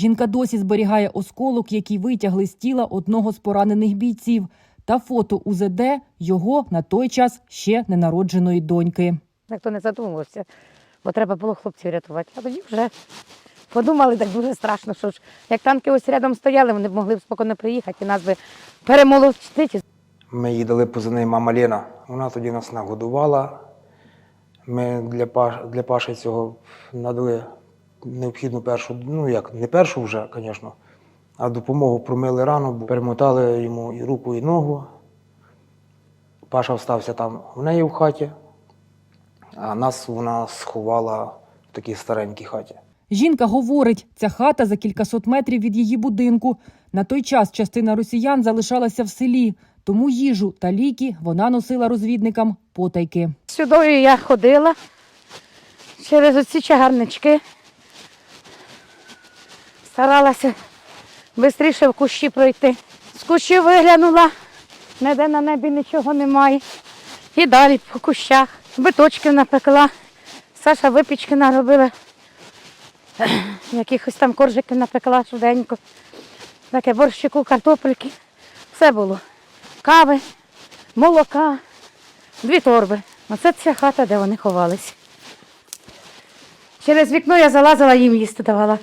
Жінка досі зберігає осколок, який витягли з тіла одного з поранених бійців, та фото УЗД його на той час ще ненародженої доньки. Ніхто не задумувався, бо треба було хлопців рятувати. А тоді вже подумали, так дуже страшно, що ж як танки ось рядом стояли, вони б могли б спокійно приїхати і нас би перемолотити. Ми їй дали позивний мама Лена. Вона тоді нас нагодувала. Ми для, Паш, для Паші цього надали необхідну першу, ну як, не першу вже, звісно, а допомогу промили рану, бо перемотали йому і руку, і ногу. Паша встався там в неї в хаті, а нас вона сховала в такій старенькій хаті. Жінка говорить, ця хата за кількасот метрів від її будинку. На той час частина росіян залишалася в селі, тому їжу та ліки вона носила розвідникам потайки. Сюди я ходила через оці чагарнички. Старалася швидше в кущі пройти. З кущі виглянула, ніде на небі нічого немає. І далі по кущах. Биточків напекла. Саша випічки наробила. Якихось там коржиків напекла швиденько. Таке борщику, картопельки. Все було. Кави, молока. Дві торби. Оце ця хата, де вони ховались. Через вікно я залазила їм їсти давала.